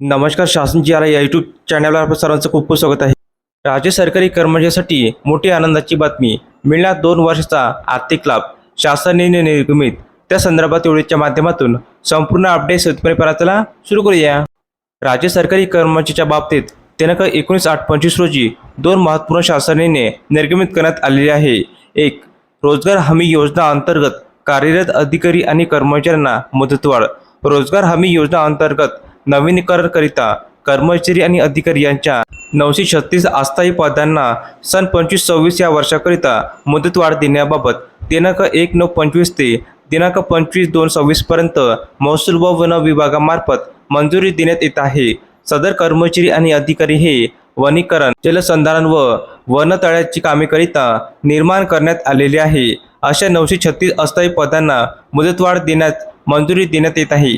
नमस्कार शासनची या यूट्यूब चॅनलवर आपलं सर्वांचं खूप खूप स्वागत आहे. राज्य सरकारी कर्मचाऱ्यांसाठी मोठी आनंदाची बातमी. मिळणार दोन वर्षाचा आर्थिक लाभ शासनाने निर्गमित त्या संदर्भात एवढीच्या माध्यमातून संपूर्ण अपडेट शेतकरीपर्यंतला सुरू करूया. राज्य सरकारी कर्मचाऱ्याच्या बाबतीत दिनांक एकोणीस आठ पंचवीस रोजी दोन महत्त्वपूर्ण शासनाने निर्गमित करण्यात आलेले आहे. एक रोजगार हमी योजना अंतर्गत कार्यरत अधिकारी आणि कर्मचाऱ्यांना मुदतवाढ. रोजगार हमी योजना अंतर्गत नवीनीकरणकरिता कर्मचारी आणि अधिकारी यांच्या नऊशे छत्तीस अस्थायी पदांना सन पंचवीस सव्वीस या वर्षाकरिता मुदतवाढ देण्याबाबत दिनांक एक नऊ पंचवीस ते दिनांक पंचवीस दोन सव्वीसपर्यंत महसूल व वन विभागामार्फत मंजुरी देण्यात येत आहे. सदर कर्मचारी आणि अधिकारी हे वनीकरण जलसंधारण व वनतळ्याची कामेकरिता निर्माण करण्यात आलेले आहे. अशा नऊशे छत्तीस अस्थायी पदांना मुदतवाढ देण्यात मंजुरी देण्यात येत आहे.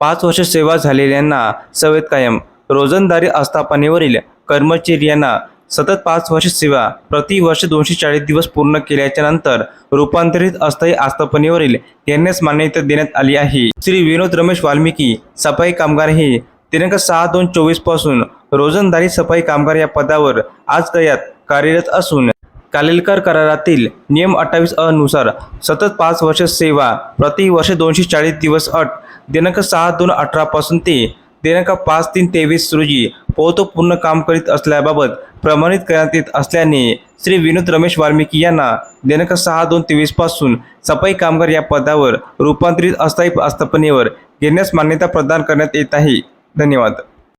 पाच वर्ष सेवा झालेल्यांना सवेत कायम. रोजंदारी आस्थापनेवरील कर्मचारी यांना सतत पाच वर्ष सेवा प्रति वर्ष दोनशे चाळीस दिवस पूर्ण केल्याच्यानंतर रूपांतरित अस्थायी आस्थापनेवरील यांनाच मान्यता देण्यात आली आहे. श्री विनोद रमेश वाल्मिकी सफाई कामगार हे दिनांक सहा दोन चोवीसपासून रोजंदारी सफाई कामगार या पदावर आज तयात कार्यरत असून कालेलकर करारातील नियम अठ्ठावीस अ नुसार सतत पाच वर्ष सेवा प्रति वर्ष दोनशे चाळीस दिवस अट दिनांक सहा दोन अठरापासून ते दिनांक पाच तीन तेवीस रोजी पोहतपूर्ण काम करीत असल्याबाबत प्रमाणित करण्यात येत असल्याने श्री विनोद रमेश वाल्मिकी यांना दिनांक सहा दोन तेवीसपासून सफाई कामगार या पदावर रूपांतरित अस्थायी आस्थापनेवर घेण्यास मान्यता प्रदान करण्यात येत आहे. धन्यवाद.